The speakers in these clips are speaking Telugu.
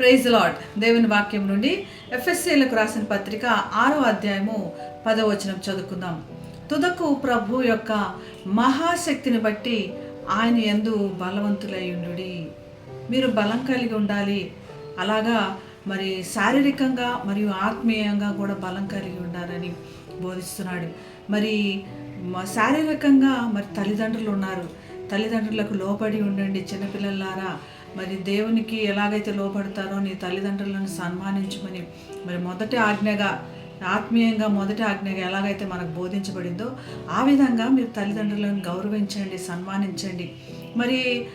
ప్రైజ్ లాడ్ దేవుని వాక్యం నుండి ఎఫ్ఎస్సీలకు రాసిన పత్రిక ఆరో అధ్యాయము పదవచనం చదువుకుందాం. తుదకు ప్రభు యొక్క మహాశక్తిని బట్టి ఆయన ఎందు బలవంతులై ఉండు మీరు బలం కలిగి ఉండాలి. అలాగా మరి శారీరకంగా మరియు ఆత్మీయంగా కూడా బలం కలిగి ఉండాలని బోధిస్తున్నాడు. మరి శారీరకంగా మరి తల్లిదండ్రులు ఉన్నారు. తల్లిదండ్రులకు లోబడి ఉండండి చిన్నపిల్లలారా. మరి దేవునికి ఎలాగైతే లోపడతారో నీ తల్లిదండ్రులను సన్మానించమని మరి మొదటి ఆజ్ఞగా ఆత్మీయంగా మొదటి ఆజ్ఞగా ఎలాగైతే మనకు బోధించబడిందో ఆ విధంగా మీరు తల్లిదండ్రులను గౌరవించండి సన్మానించండి. మరి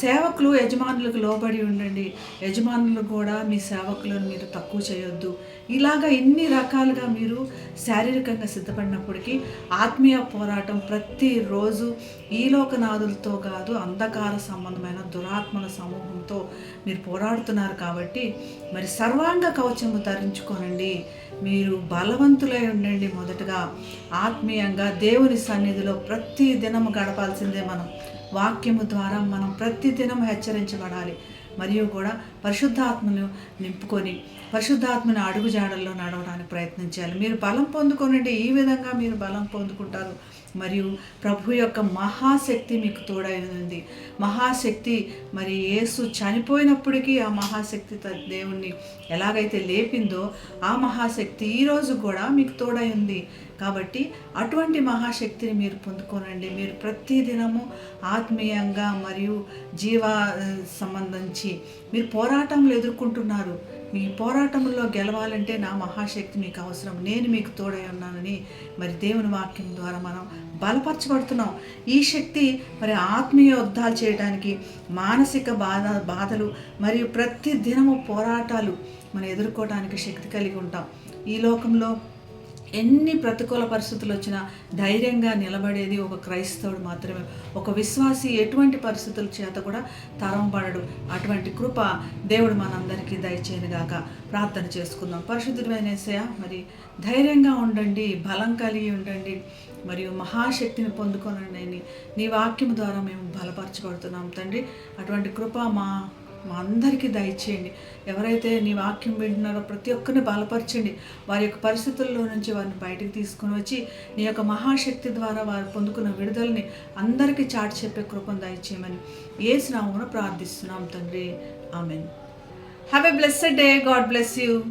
సేవకులు యజమానులకు లోబడి ఉండండి. యజమానులు కూడా మీ సేవకులను మీరు తక్కువ చేయొద్దు. ఇలాగా ఇన్ని రకాలుగా మీరు శారీరకంగా సిద్ధపడినప్పటికీ ఆత్మీయ పోరాటం ప్రతిరోజు ఈ లోకనాథులతో కాదు అంధకార సంబంధమైన దురాత్మల సమూహంతో మీరు పోరాడుతున్నారు కాబట్టి మరి సర్వాంగ కవచము ధరించుకోనండి. మీరు బలవంతులై ఉండండి మొదటగా. ఆత్మీయంగా దేవుని సన్నిధిలో ప్రతి దినము గడపాల్సిందే మనం. వాక్యము ద్వారా మనం ప్రతిదినం హెచ్చరించబడాలి. మరియు కూడా పరిశుద్ధాత్మను నింపుకొని పరిశుద్ధాత్మని అడుగుజాడల్లో నడవడానికి ప్రయత్నించాలి. మీరు బలం పొందుకోనండి. ఈ విధంగా మీరు బలం పొందుకుంటారు. మరియు ప్రభు యొక్క మహాశక్తి మీకు తోడై ఉంది మహాశక్తి మరి యేసు చనిపోయినప్పటికీ ఆ మహాశక్తి దేవుణ్ణి ఎలాగైతే లేపిందో ఆ మహాశక్తి ఈరోజు కూడా మీకు తోడై ఉంది. కాబట్టి అటువంటి మహాశక్తిని మీరు పొందుకోనండి. మీరు ప్రతి దినము ఆత్మీయంగా మరియు జీవ సంబంధించి మీరు పోరాటంలో ఎదుర్కొంటున్నారు. మీ పోరాటంలో గెలవాలంటే నా మహాశక్తి మీకు అవసరం. నేను మీకు తోడై ఉన్నానని మరి దేవుని వాక్యం ద్వారా మనం బలపరచబడుతున్నాం. ఈ శక్తి మరి ఆత్మీయ యుద్ధాలు చేయడానికి మానసిక బాధ బాధలు మరియు ప్రతి దినము పోరాటాలు మనం ఎదుర్కోవడానికి శక్తి కలిగి ఉంటాం. ఈ లోకంలో ఎన్ని ప్రతికూల పరిస్థితులు వచ్చినా ధైర్యంగా నిలబడేది ఒక క్రైస్తవుడు మాత్రమే. ఒక విశ్వాసి ఎటువంటి పరిస్థితుల చేత కూడా తరంపడడు అటువంటి కృప దేవుడు మనందరికీ దయచేయనుగాక ప్రార్థన చేసుకుందాం. పరిశుద్ధుడైన మరి ధైర్యంగా ఉండండి బలం కలిగి ఉండండి మరియు మహాశక్తిని పొందుకోనండి. నీ వాక్యం ద్వారా మేము బలపరచబడుతున్నాం తండ్రి. అటువంటి కృప మా మా అందరికీ దయచేయండి. ఎవరైతే నీ వాక్యం వింటున్నారో ప్రతి ఒక్కరిని బలపరచండి. వారి యొక్క పరిస్థితుల్లో నుంచి వారిని బయటికి తీసుకొని వచ్చి నీ యొక్క మహాశక్తి ద్వారా వారు పొందుకున్న విడుదలని అందరికీ చాటి చెప్పే కృపను దయచేయమని ఏ స్నామమున ప్రార్థిస్తున్నాం తండ్రి. Amen. Have a blessed day God bless you